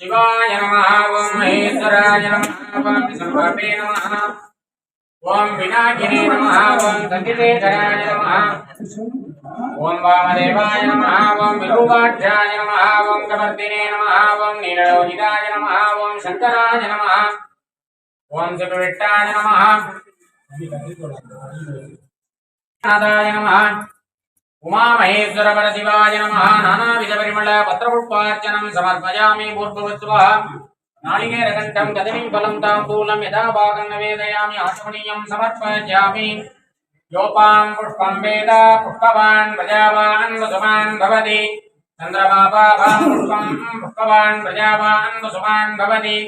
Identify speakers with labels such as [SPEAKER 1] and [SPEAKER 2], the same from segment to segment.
[SPEAKER 1] శివాయ నమ ఓం మహేశ్వరాయ నమ ఓం సంభవే నమ ఓం వినాయకినే నమ ఓం సంగీతేధరాయ నమ ఓం వామదేవాయ నమ ఓం విరూపాక్షాయ నమ ఓం కమర్దినే నమ ఓం నీలలోహితాయ నమ ఓం శంకరాయ నమ ఓం సుఖవిట్టాయ నమ నాదాయ నమ ఉమామహేశ్వర పరశివాయ నమ. నానావిధ పరిమళ పత్రపుష్పార్చనం సమర్పయామి పూర్వవత్వ నాళికేరకంఠం కదమీం ఫలం తాంబూలం యథాభాగం నివేదయామి ఆశమనీయం సమర్పయామి. యోపాం పుష్పం వేద పుష్పవాన్ ప్రజావాన్ వసుమాన్ భవతి. చంద్రమాపాభాం పుష్పం పుష్పవాన్ ప్రజావాన్ వసుమాన్ భవతి.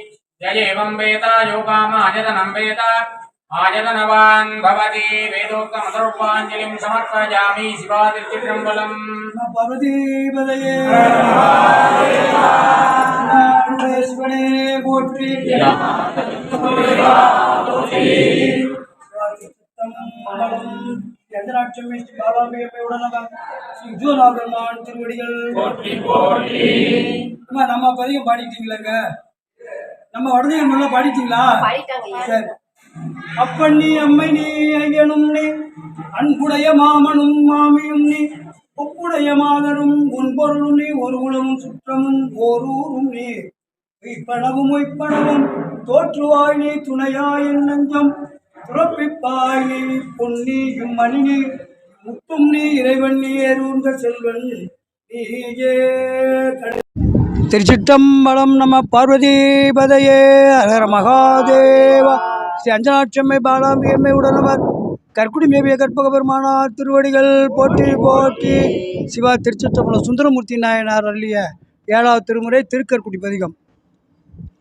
[SPEAKER 1] జయేవం వేద యోపామాయతనం వేద. वेद आयतनवान् भवति वेदोक्तमतरुपाञ्जलिं समर्पयामि शिवादित्यम्बलम्
[SPEAKER 2] பார்வதிபதையே சிவனே போற்றி எந்தராட்சமே ஸ்ரீ பாலாம்பிகை உடனகம் ஸ்ரீ விஜயநாதர்மான் திருவடிகள் அம்மா, நம்ம பதிகம் பாடிட்டீங்களாங்க நம்ம உடனே நல்லா பாடிட்டீங்களா சரி அப்பண்ணி அம்மை நீ ஐயனும் நீ அன்புடைய மாமனும் மாமியும் நீ ஒப்புடைய மாதரும் உன்பொருளும் நீ ஒரு குலமும் சுற்றமும் ஓரூரும் நீ. பொய்ப்பனவும் ஒய்ப்பனவும் தோற்றுவாய் நீ துணையாய் என் நஞ்சம். துறப்பிப்பாய் நீ பொன்னியும் மணி நீ முத்தும் நீ இறைவன் நீ ஏறூர்ந்த செல்வன் நீயே. கண் திருச்சிற்றம்பலம் பார்வதி பதையே அகர மகாதேவா. ஸ்ரீ அஞ்சனாட்சம்மை பாலாம்பியம்மை உடனவர். கற்குடி மேவிய கற்பக பெருமானார் திருவடிகள் போற்றி போற்றி. சிவா திருச்சிற்றம்பலம் சுந்தரமூர்த்தி நாயனார் அள்ளிய ஏழாவது திருமுறை திருக்கற்குடி பதிகம்.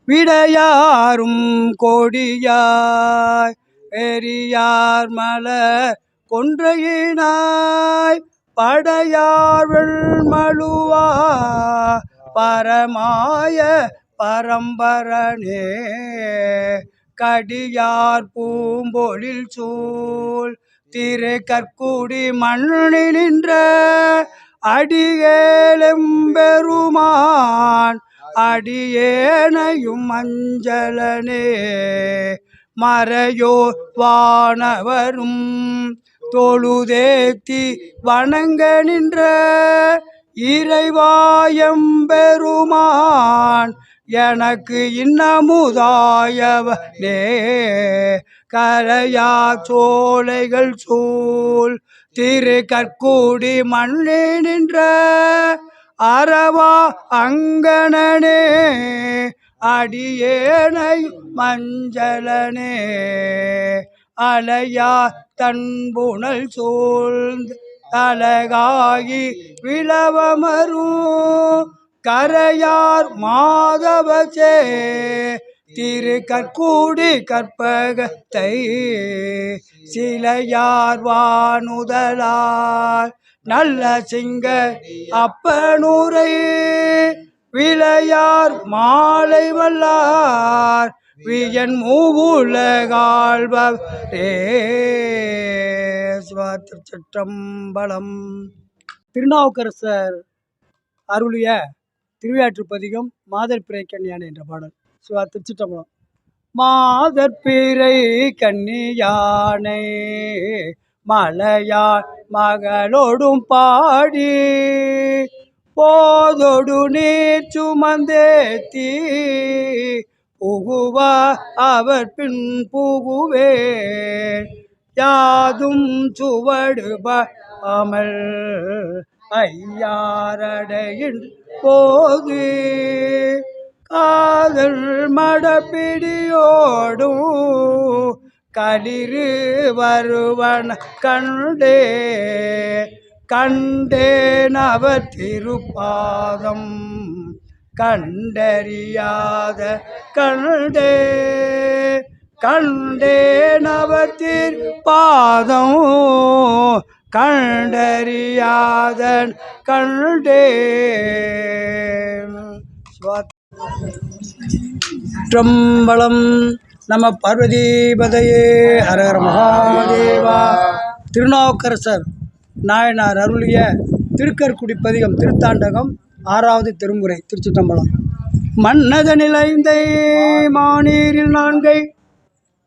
[SPEAKER 2] விடையாரும் கோடியாய் எரியார் மலர் கொன்றையினாய் படையார் மழுவா பரமாய பரம்பரனே. கடியார் பூம்பொழில் சூழ் திரு கற்குடி மண்ணி நின்ற அடியேலெம்பெருமான் அடியேனையும் மஞ்சளனே மறையோ வானவரும் தொழுதேத்தி வணங்க நின்ற இறைவாயம்பெருமான் எனக்கு இன்னமுதாயவனே கரையா சோலைகள் சூழ் திரு கற்கூடி மண்ணே நின்ற அறவா அங்கணனே அடியேனை மஞ்சளனே அலையா தன்புணல் சூழ்ந்து அழகாகி விளவமரும் கரையார் மாதவசே திரு கற்கூடி கற்பகத்தை சிலையார் வானுதலார் நல்ல சிங்க அப்பனூரை விளையார் மாலை வல்லார் வியன் மூவுலகாழ்வரே திருச்சிற்றம்பலம் திருநாவுக்கரசர் அருளிய திருவிழாற்று பதிகம் மாதர் பிறை கன்னியானை என்ற பாடல். சிவா திருச்சிட்டம்பலம் மாதர் பிறை கன்னியானை மலையாள் மகளோடும் பாடி போதொடு நீர் சுமந்தேத்தி புகுவா அவர் பின் புகுவே யாதும் சுவடுபாமல் ஐயாரடையின் போது காதல் மடப்பிடியோடும் களிறு வருவன கண்டே கண்டேன் அவர் திருப்பாதம் கண்டறியாத கண்டே கண்டேன் அவர் திருப்பாதம் கண்டறியாதன் கண்டே சிற்றம்பலம் நம்ம பார்வதிபதையே. ஹரஹர மகாதேவா. திருநாவுக்கரசர் நாயனார் அருளிய திருக்கற்குடி பதிகம் திருத்தாண்டகம் ஆறாவது திருமுறை திருச்சிற்றம்பலம். மன்னத நிலைந்தை மாநீரில் நான்கை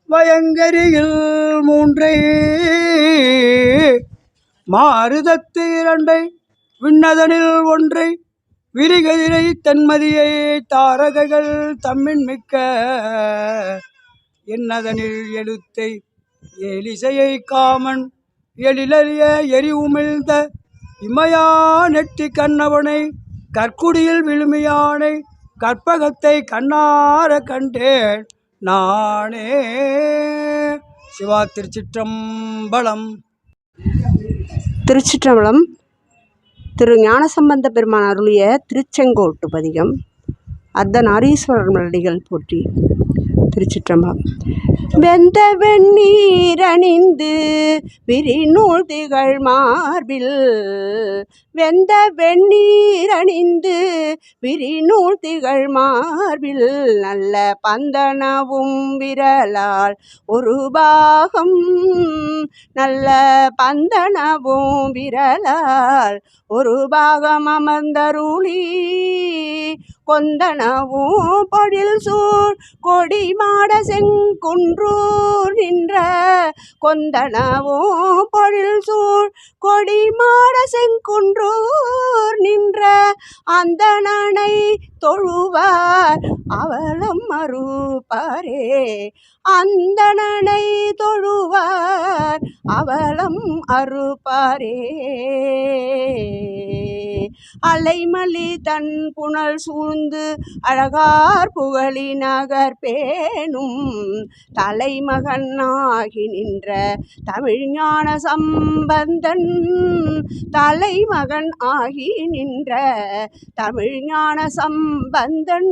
[SPEAKER 2] வயங்கரியில் மூன்றை மாறுதத்து இரண்டை விண்ணதனில் ஒன்றை விரிகதிரை தன்மதியை தாரகைகள் தம்மின் மிக்க என்னதனில் எழுத்தை எலிசையை காமன் எழிலறிய எரி உமிழ்ந்த இமையா நெட்டி கண்ணவனை கற்குடியில் விழுமையானை கற்பகத்தை கண்ணார கண்டேன் நானே. சிவா திருச்சிற்றம்பலம்
[SPEAKER 3] திருச்சிற்றம்பலம் திரு ஞானசம்பந்த பெருமான் அருளிய திருச்செங்கோட்டு பதிகம் அர்த்தநாரீஸ்வரர் மலடிகள் போற்றி. திருச்சிற்றம்பலம். வெந்த வெந்நீர் அணிந்து விரிநூல் திகழ் மார்பில் வெந்த வெந்நீர் அணிந்து விரிநூல் திகழ் மார்பில் நல்ல பந்தனவும் விரலால் ஒரு பாகம் நல்ல பந்தனவும் விரலால் ஒரு பாகம் அமர்ந்தருளி கொந்தனவும் பொழில் சூழ் கொடி மாட செங்குன்றூர் நின்ற கொந்தனவும் பொழில் சூழ் கொடி மாட செங்குன்றூர் நின்ற அந்தணனை தொழுவார் அவலம் மறுப்பாரே. அந்தணனை தொழுவார் அவலம் அறுப்பாரே. அலைமலி தன் புனல் சூழ்ந்து அழகார் புகழி நகர் பேணும் தலைமகன் ஆகி நின்ற தமிழ்ஞான சம்பந்தன் தலைமகன் ஆகி நின்ற தமிழ்ஞான சம்பந்தன்.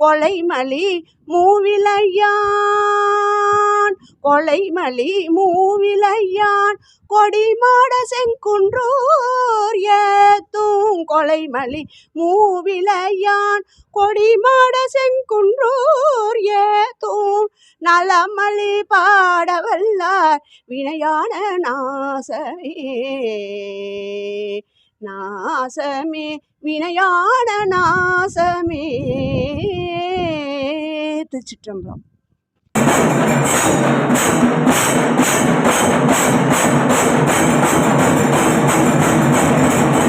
[SPEAKER 3] கொலைமலி மூவிலையான். கொலைமலி மூவிலையான். கொடிமாட செங்குன்றூர் ஏத்தும். கொலைமலி மூவிலையான். கொடிமாட செங்குன்றூர் ஏத்தும். நலமலி பாடவல்லார் வினையான நாசமே. நாசமே. வினையான நாசமே. திருச்சிற்றம்பலம்
[SPEAKER 1] கீழே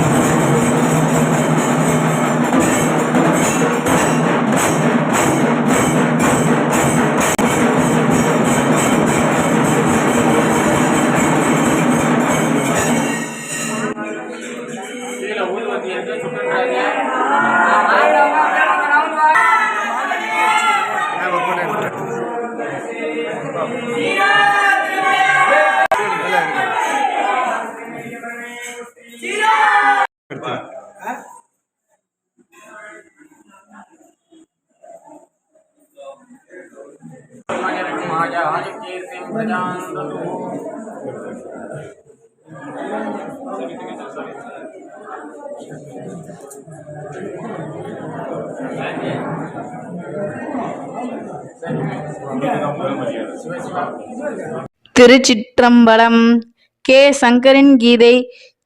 [SPEAKER 4] திருச்சிற்றம்பலம் கே சங்கரின் கீதை